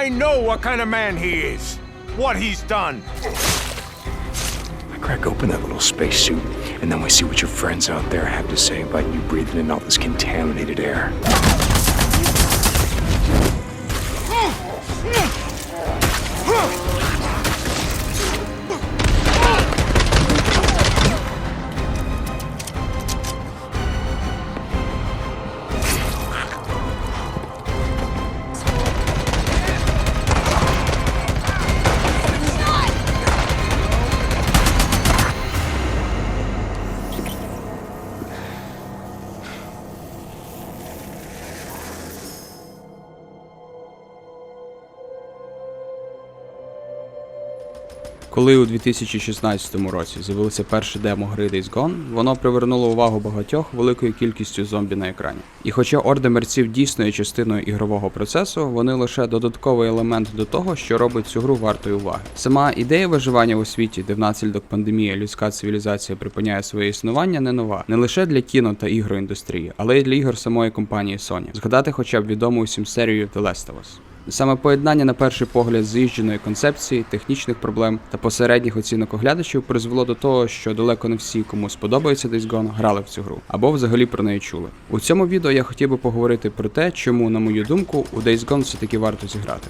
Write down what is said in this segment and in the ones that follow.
I know what kind of man he is. What he's done. I crack open that little spacesuit, and then we see what your friends out there have to say about you breathing in all this contaminated air. Коли у 2016 році з'явилося перше демо гри Days Gone, воно привернуло увагу багатьох великою кількістю зомбі на екрані. І хоча орди мерців дійсно є частиною ігрового процесу, вони лише додатковий елемент до того, що робить цю гру вартою уваги. Сама ідея виживання у світі, де внаслідок пандемії людська цивілізація припиняє своє існування, не нова не лише для кіно та ігроіндустрії, але й для ігор самої компанії Sony. Згадати хоча б відому усім серію The Last of Us. Саме поєднання на перший погляд з'їждженої концепції, технічних проблем та посередніх оцінок оглядачів призвело до того, що далеко не всі, кому сподобається Days Gone, грали в цю гру або взагалі про неї чули. У цьому відео я хотів би поговорити про те, чому, на мою думку, у Days Gone все таки варто зіграти.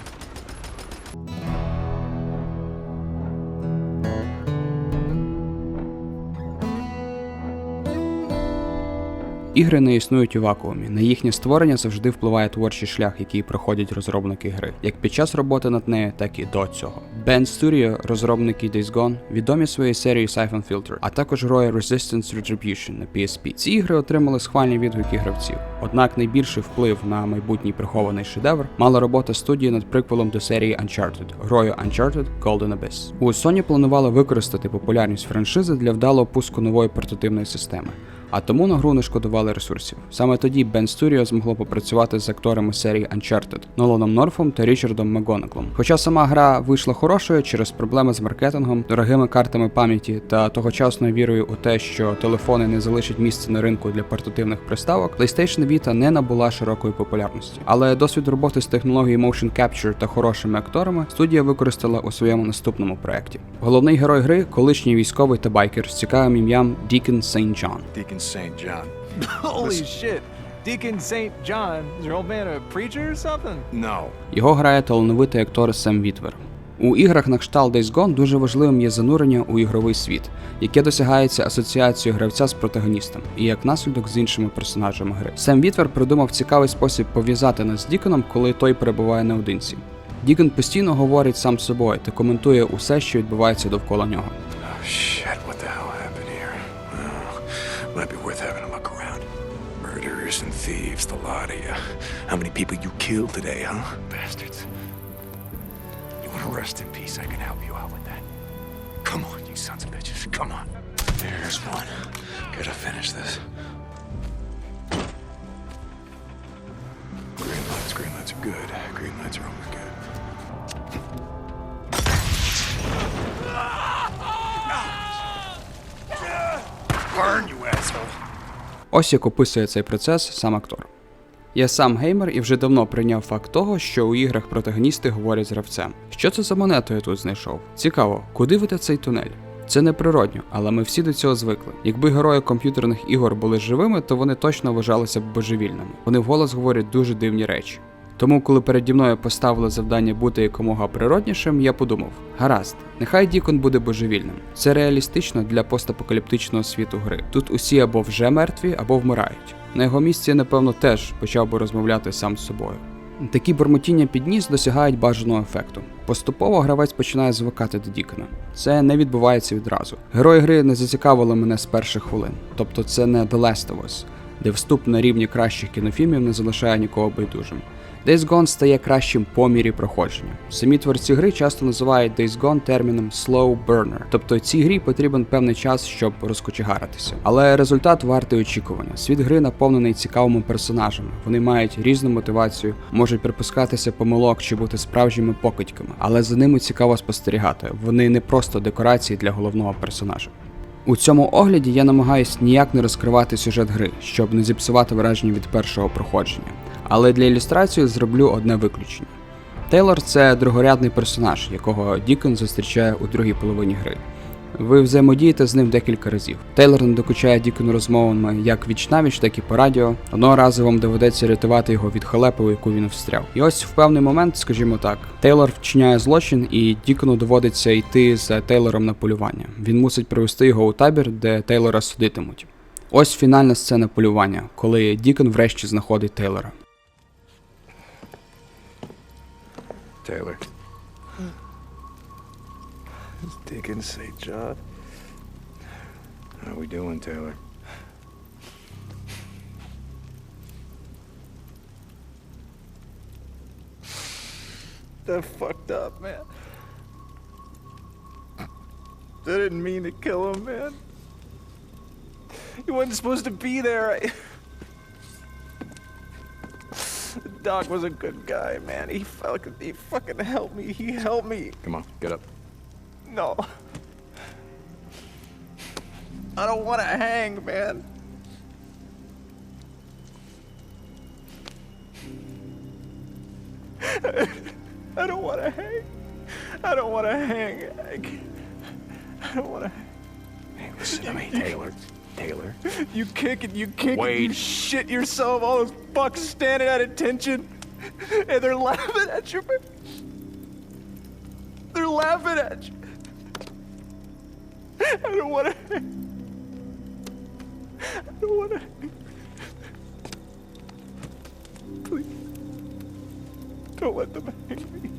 Ігри не існують у вакуумі. На їхнє створення завжди впливає творчий шлях, який проходять розробники гри, як під час роботи над нею, так і до цього. Band Studio, розробники Days Gone, відомі своєю серією Siphon Filter, а також грою Resistance Retribution на PSP. Ці ігри отримали схвальні відгуки гравців. Однак найбільший вплив на майбутній прихований шедевр мала робота студії над приквелом до серії Uncharted, грою Uncharted Golden Abyss. У Sony планували використати популярність франшизи для вдалого пуску нової портативної системи а тому на гру не шкодували ресурсів. Саме тоді Band Studio змогло попрацювати з акторами серії Uncharted Ноланом Норфом та Річардом Макгонаклом. Хоча сама гра вийшла хорошою через проблеми з маркетингом, дорогими картами пам'яті та тогочасною вірою у те, що телефони не залишать місце на ринку для портативних приставок, PlayStation Vita не набула широкої популярності. Але досвід роботи з технологією Motion Capture та хорошими акторами студія використала у своєму наступному проєкті. Головний герой гри колишній військовий та байкер з цікавим ім'ям Deacon St. John. Deacon St. John. Holy shit. Deacon St. John, is your old man a preacher or something? No. Його грає талановитий актор Сем Вітвер. У іграх на кшталт Days Gone дуже важливим є занурення у ігровий світ, яке досягається асоціацією гравця з протагоністом і як наслідок з іншими персонажами гри. Сем Вітвер придумав цікавий спосіб пов'язати нас з Діконом, коли той перебуває наодинці. Дікон постійно говорить сам з собою та коментує усе, що відбувається довкола нього. Oh shit, thieves, the lot of you. How many people you killed today, huh? Bastards. You want to rest in peace? I can help you out with that. Come on, you sons of bitches, come on. There's one. Gotta finish this. Green lights, green lights are good. Green lights are always good. Burn, you asshole. Ось як описує цей процес сам актор. Я сам геймер і вже давно прийняв факт того, що у іграх протагоністи говорять з гравцем. Що це за монету я тут знайшов? Цікаво, куди веде цей тунель? Це неприродньо, але ми всі до цього звикли. Якби герої комп'ютерних ігор були живими, то вони точно вважалися б божевільними. Вони вголос говорять дуже дивні речі. Тому, коли переді мною поставили завдання бути якомога природнішим, я подумав: гаразд, нехай Дікон буде божевільним. Це реалістично для постапокаліптичного світу гри. Тут усі або вже мертві, або вмирають. На його місці, напевно, теж почав би розмовляти сам з собою. Такі бормотіння під ніс досягають бажаного ефекту. Поступово гравець починає звикати до Дікона. Це не відбувається відразу. Герої гри не зацікавили мене з перших хвилин, тобто це не The Last of Us, де вступ на рівні кращих кінофільмів не залишає нікого байдужим. Days Gone стає кращим по мірі проходження. Самі творці гри часто називають Days Gone терміном slow burner, тобто цій грі потрібен певний час, щоб розкочегаритися. Але результат вартий очікування. Світ гри наповнений цікавими персонажами. Вони мають різну мотивацію, можуть припускатися помилок чи бути справжніми покидьками, але за ними цікаво спостерігати. Вони не просто декорації для головного персонажа. У цьому огляді я намагаюсь ніяк не розкривати сюжет гри, щоб не зіпсувати враження від першого проходження. Але для ілюстрації зроблю одне виключення. Тейлор це другорядний персонаж, якого Дікон зустрічає у другій половині гри. Ви взаємодієте з ним декілька разів. Тейлор не докучає Дікону розмовами як віч навіч, так і по радіо. Одного разу вам доведеться рятувати його від халепи, у яку він встряв. І ось в певний момент, скажімо так, Тейлор вчиняє злочин, і Дікону доводиться йти за Тейлором на полювання. Він мусить привести його у табір, де Тейлора судитимуть. Ось фінальна сцена полювання, коли Дікон врешті знаходить Тейлора. Taylor. Hmm. Dickens St. John. How are we doing, Taylor? That fucked up, man. I didn't mean to kill him, man. He wasn't supposed to be there. I... Doc was a good guy, man. He fucking, he fucking helped me. He helped me. Come on, get up. No. I don't want to hang, man. I don't want to hang. I don't want to hang. I, I don't want to. Hey, listen to me, Taylor. Taylor. You kick and you kick and you shit yourself. All those fucks standing at attention, and they're laughing at you. They're laughing at you. I don't want to. I don't want to. Please, don't let them hang me.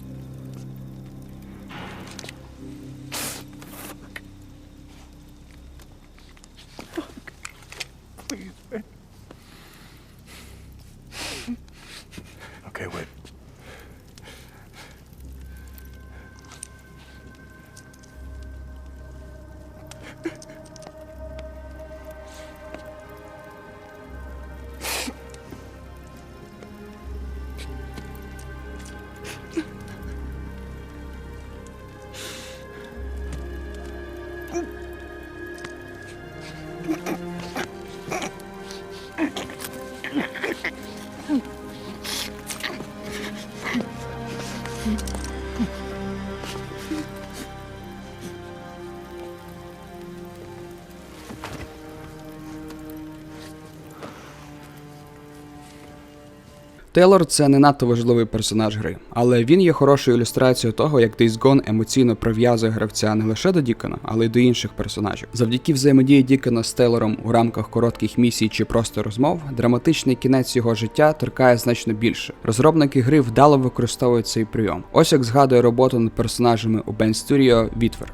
Тейлор це не надто важливий персонаж гри, але він є хорошою ілюстрацією того, як Days Gone емоційно прив'язує гравця не лише до Дікона, але й до інших персонажів. Завдяки взаємодії Дікона з Тейлором у рамках коротких місій чи просто розмов, драматичний кінець його життя торкає значно більше. Розробники гри вдало використовують цей прийом. Ось як згадує роботу над персонажами у Band Studio Вітвер.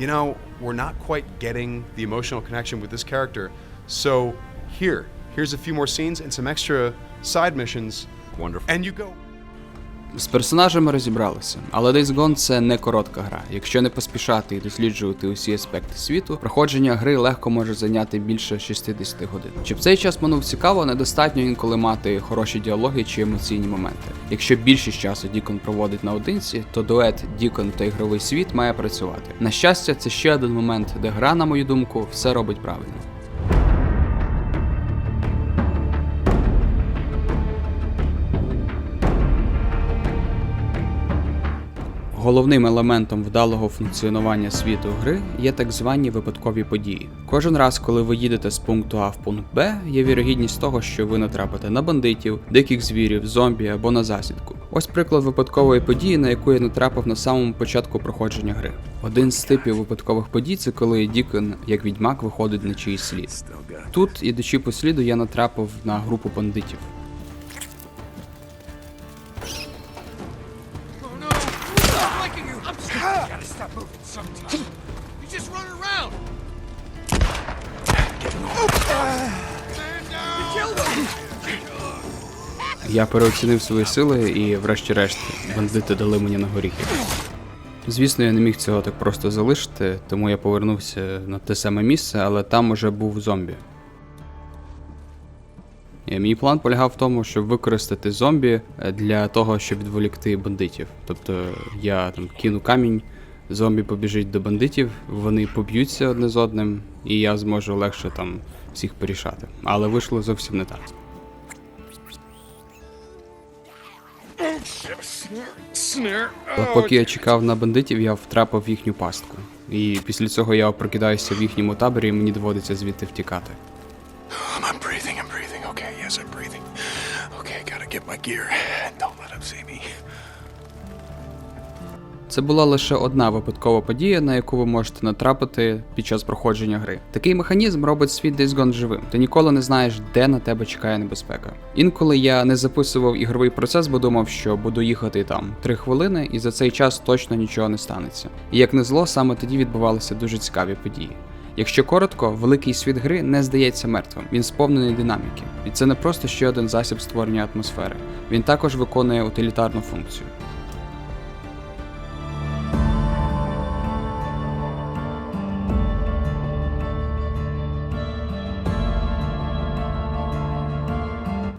You know, we're not quite getting the here, here's a few more scenes and some extra side missions. Wonderful. And you go, З персонажами розібралися, але Days Gone це не коротка гра. Якщо не поспішати і досліджувати усі аспекти світу, проходження гри легко може зайняти більше 60 годин. Щоб цей час минув цікаво, недостатньо інколи мати хороші діалоги чи емоційні моменти. Якщо більшість часу Дікон проводить наодинці, то дует Дікон та ігровий світ має працювати. На щастя, це ще один момент, де гра, на мою думку, все робить правильно. Головним елементом вдалого функціонування світу гри є так звані випадкові події. Кожен раз, коли ви їдете з пункту А в пункт Б, є вірогідність того, що ви натрапите на бандитів, диких звірів, зомбі або на засідку. Ось приклад випадкової події, на яку я натрапив на самому початку проходження гри. Один з типів випадкових подій це коли Дікон, як відьмак, виходить на чиїсь слід. Тут, ідучи по сліду, я натрапив на групу бандитів. Я переоцінив свої сили і, врешті-решт, бандити дали мені на горіхи. Звісно, я не міг цього так просто залишити, тому я повернувся на те саме місце, але там уже був зомбі. І Мій план полягав в тому, щоб використати зомбі е, для того, щоб відволікти бандитів. Тобто я там кину камінь, зомбі побіжить до бандитів, вони поб'ються одне з одним, і я зможу легше там всіх порішати. Але вийшло зовсім не так. Поки я чекав на бандитів, я втрапив в їхню пастку. І після цього я прокидаюся в їхньому таборі, і мені доводиться звідти втікати. I'm, breathing, I'm breathing. Okay, yes, I'm breathing. Okay, gotta get my gear. Don't Це була лише одна випадкова подія, на яку ви можете натрапити під час проходження гри. Такий механізм робить світ Days Gone живим. Ти ніколи не знаєш, де на тебе чекає небезпека. Інколи я не записував ігровий процес, бо думав, що буду їхати там 3 хвилини, і за цей час точно нічого не станеться. І як не зло, саме тоді відбувалися дуже цікаві події. Якщо коротко, великий світ гри не здається мертвим, він сповнений динаміки. І це не просто ще один засіб створення атмосфери. Він також виконує утилітарну функцію.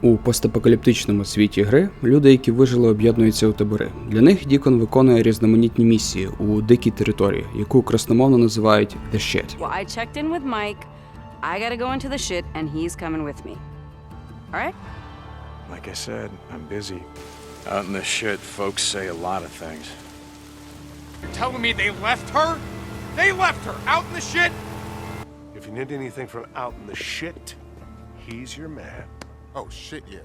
У постапокаліптичному світі гри люди, які вижили, об'єднуються у табори. Для них Дікон виконує різноманітні місії у дикій території, яку красномовно називають The Shit. Well, I checked in with Mike. I gotta go into the shit, and he's coming with me. All right? Like I said, I'm busy. Out in the shit, folks say a lot of things. You're telling me they left her? They left her out in the shit? If you need anything from out in the shit, he's your man. Oh shit, yeah.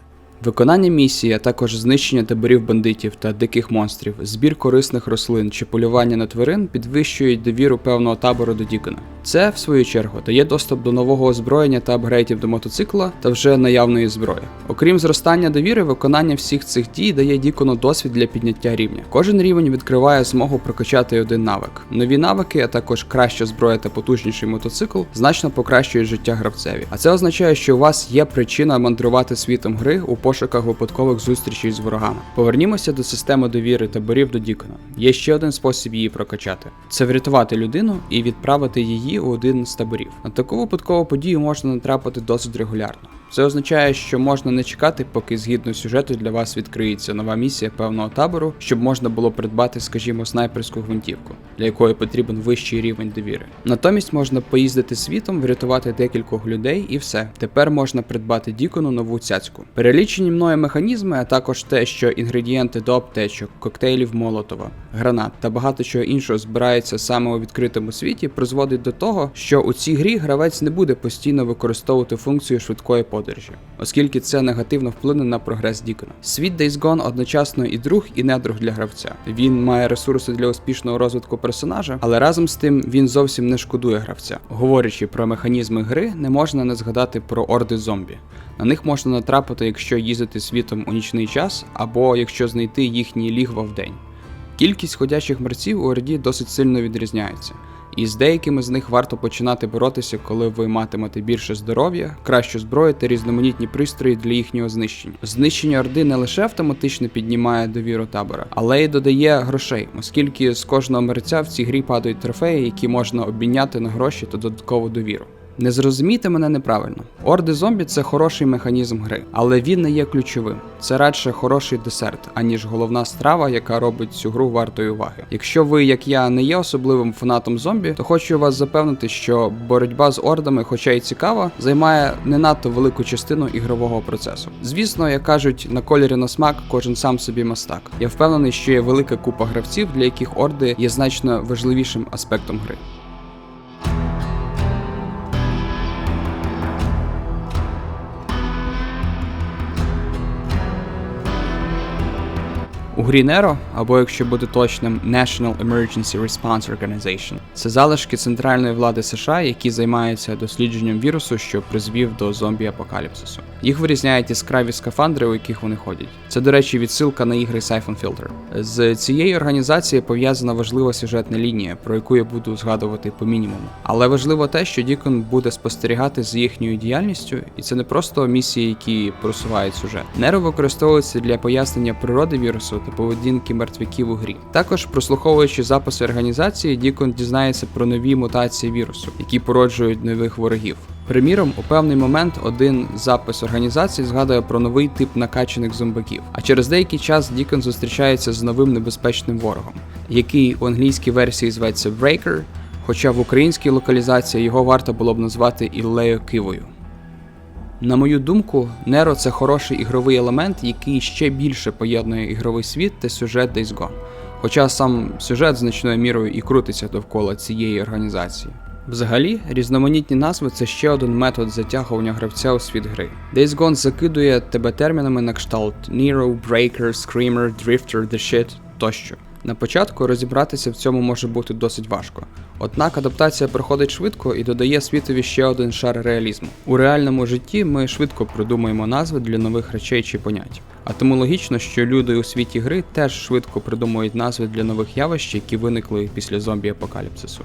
Виконання місії, а також знищення таборів бандитів та диких монстрів, збір корисних рослин чи полювання на тварин підвищують довіру певного табору до Дікона. Це, в свою чергу, дає доступ до нового озброєння та апгрейдів до мотоцикла та вже наявної зброї. Окрім зростання довіри, виконання всіх цих дій дає Дікону досвід для підняття рівня. Кожен рівень відкриває змогу прокачати один навик. Нові навики, а також краща зброя та потужніший мотоцикл, значно покращують життя гравцеві. А це означає, що у вас є причина мандрувати світом гри у пошуках випадкових зустрічей з ворогами. Повернімося до системи довіри таборів до Дікона. Є ще один спосіб її прокачати: це врятувати людину і відправити її у один з таборів. На таку випадкову подію можна натрапити досить регулярно. Це означає, що можна не чекати, поки згідно сюжету для вас відкриється нова місія певного табору, щоб можна було придбати, скажімо, снайперську гвинтівку, для якої потрібен вищий рівень довіри. Натомість можна поїздити світом, врятувати декількох людей і все. Тепер можна придбати Дікону нову цяцьку. Перелічені мною механізми, а також те, що інгредієнти до аптечок, коктейлів Молотова, гранат та багато чого іншого збираються саме у відкритому світі, призводить до того, що у цій грі гравець не буде постійно використовувати функцію швидкої подорожі, оскільки це негативно вплине на прогрес Дікона. Світ Days Gone одночасно і друг, і недруг для гравця. Він має ресурси для успішного розвитку персонажа, але разом з тим він зовсім не шкодує гравця. Говорячи про механізми гри, не можна не згадати про орди зомбі. На них можна натрапити, якщо їздити світом у нічний час, або якщо знайти їхні лігва вдень. Кількість ходячих мерців у Орді досить сильно відрізняється, і з деякими з них варто починати боротися, коли ви матимете більше здоров'я, кращу зброю та різноманітні пристрої для їхнього знищення. Знищення Орди не лише автоматично піднімає довіру табора, але й додає грошей, оскільки з кожного мерця в цій грі падають трофеї, які можна обміняти на гроші та додаткову довіру. Не зрозумійте мене неправильно. Орди зомбі це хороший механізм гри, але він не є ключовим. Це радше хороший десерт, аніж головна страва, яка робить цю гру вартою уваги. Якщо ви, як я, не є особливим фанатом зомбі, то хочу вас запевнити, що боротьба з ордами, хоча й цікава, займає не надто велику частину ігрового процесу. Звісно, як кажуть, на кольорі на смак кожен сам собі мастак. Я впевнений, що є велика купа гравців, для яких орди є значно важливішим аспектом гри. У грі Nero, або якщо бути точним, National Emergency Response Organization, це залишки центральної влади США, які займаються дослідженням вірусу, що призвів до зомбі-апокаліпсису. Їх вирізняють яскраві скафандри, у яких вони ходять. Це, до речі, відсилка на ігри Siphon Filter. З цією організацією пов'язана важлива сюжетна лінія, про яку я буду згадувати по мінімуму. Але важливо те, що Дікон буде спостерігати за їхньою діяльністю, і це не просто місії, які просувають сюжет. Неро використовується для пояснення природи вірусу поведінки мертвяків у грі. Також, прослуховуючи записи організації, Дікон дізнається про нові мутації вірусу, які породжують нових ворогів. Приміром, у певний момент один запис організації згадує про новий тип накачаних зомбаків. А через деякий час Дікон зустрічається з новим небезпечним ворогом, який у англійській версії зветься Breaker, хоча в українській локалізації його варто було б назвати Іллею Кивою. На мою думку, Неро це хороший ігровий елемент, який ще більше поєднує ігровий світ та сюжет Days Gone. Хоча сам сюжет значною мірою і крутиться довкола цієї організації. Взагалі, різноманітні назви це ще один метод затягування гравця у світ гри. Days Gone закидує тебе термінами на кшталт Nero, Breaker, Screamer, Drifter, The Shit тощо. На початку розібратися в цьому може бути досить важко. Однак адаптація проходить швидко і додає світові ще один шар реалізму. У реальному житті ми швидко придумуємо назви для нових речей чи понять. А тому логічно, що люди у світі гри теж швидко придумують назви для нових явищ, які виникли після зомбі-апокаліпсису.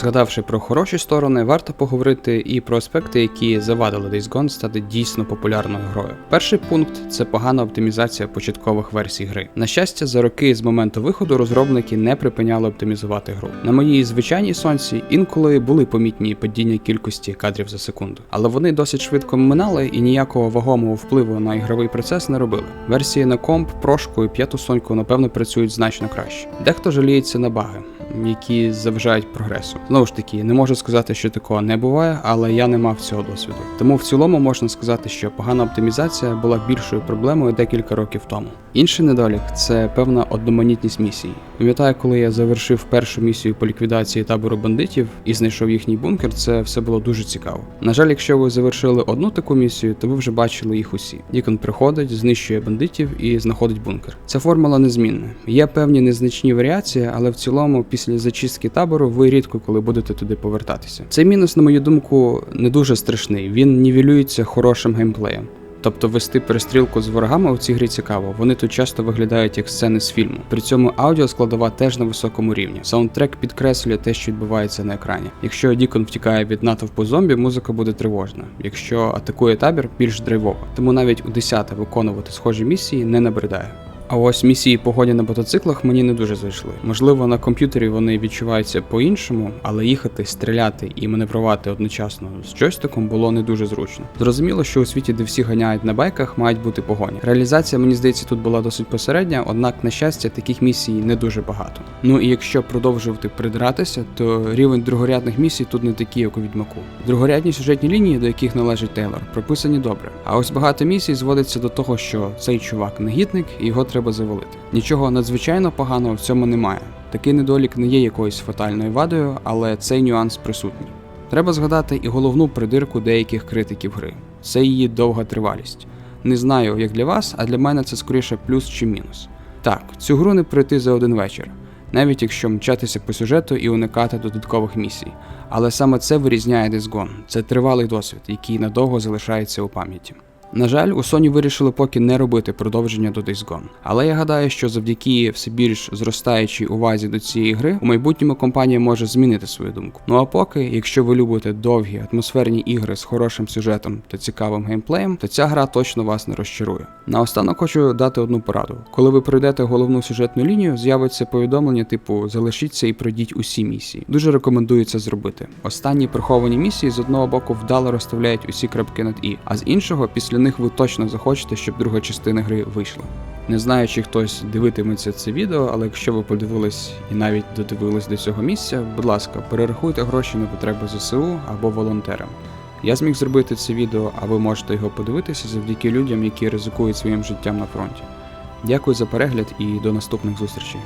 Згадавши про хороші сторони, варто поговорити і про аспекти, які завадили Days Gone стати дійсно популярною грою. Перший пункт це погана оптимізація початкових версій гри. На щастя, за роки з моменту виходу розробники не припиняли оптимізувати гру. На моїй звичайній сонці інколи були помітні падіння кількості кадрів за секунду, але вони досить швидко минали і ніякого вагомого впливу на ігровий процес не робили. Версії на комп, прошку і п'яту соньку напевно працюють значно краще. Дехто жаліється на баги які заважають прогресу. Знову ж таки, не можу сказати, що такого не буває, але я не мав цього досвіду. Тому в цілому можна сказати, що погана оптимізація була більшою проблемою декілька років тому. Інший недолік це певна одноманітність місії. Пам'ятаю, коли я завершив першу місію по ліквідації табору бандитів і знайшов їхній бункер, це все було дуже цікаво. На жаль, якщо ви завершили одну таку місію, то ви вже бачили їх усі. Дікон приходить, знищує бандитів і знаходить бункер. Ця формула незмінна. Є певні незначні варіації, але в цілому, після зачистки табору, ви рідко коли будете туди повертатися. Цей мінус, на мою думку, не дуже страшний. Він нівелюється хорошим геймплеєм. Тобто вести перестрілку з ворогами у цій грі цікаво. Вони тут часто виглядають як сцени з фільму. При цьому аудіо складова теж на високому рівні. Саундтрек підкреслює те, що відбувається на екрані. Якщо Дікон втікає від натовпу зомбі, музика буде тривожна. Якщо атакує табір, більш драйвова. Тому навіть у 10 виконувати схожі місії не набридає. А ось місії погоді на мотоциклах мені не дуже зайшли. Можливо, на комп'ютері вони відчуваються по-іншому, але їхати, стріляти і маневрувати одночасно з джойстиком було не дуже зручно. Зрозуміло, що у світі, де всі ганяють на байках, мають бути погоні. Реалізація, мені здається, тут була досить посередня, однак, на щастя, таких місій не дуже багато. Ну і якщо продовжувати придиратися, то рівень другорядних місій тут не такий, як у відьмаку. Другорядні сюжетні лінії, до яких належить Тейлор, прописані добре. А ось багато місій зводиться до того, що цей чувак негідник і його треба завалити. Нічого надзвичайно поганого в цьому немає. Такий недолік не є якоюсь фатальною вадою, але цей нюанс присутній. Треба згадати і головну придирку деяких критиків гри це її довга тривалість. Не знаю, як для вас, а для мене це скоріше плюс чи мінус. Так, цю гру не пройти за один вечір, навіть якщо мчатися по сюжету і уникати додаткових місій. Але саме це вирізняє Days Gone. Це тривалий досвід, який надовго залишається у пам'яті. На жаль, у Sony вирішили поки не робити продовження до Days Gone. Але я гадаю, що завдяки все більш зростаючій увазі до цієї гри, у майбутньому компанія може змінити свою думку. Ну а поки, якщо ви любите довгі атмосферні ігри з хорошим сюжетом та цікавим геймплеєм, то ця гра точно вас не розчарує. Наостанок хочу дати одну пораду: коли ви пройдете головну сюжетну лінію, з'явиться повідомлення типу залишіться і пройдіть усі місії. Дуже рекомендую це зробити. Останні приховані місії з одного боку вдало розставляють усі крапки над і, а з іншого після них ви точно захочете, щоб друга частина гри вийшла. Не знаю, чи хтось дивитиметься це відео, але якщо ви подивились і навіть додивились до цього місця, будь ласка, перерахуйте гроші на потреби ЗСУ або волонтерам. Я зміг зробити це відео, а ви можете його подивитися завдяки людям, які ризикують своїм життям на фронті. Дякую за перегляд і до наступних зустрічей.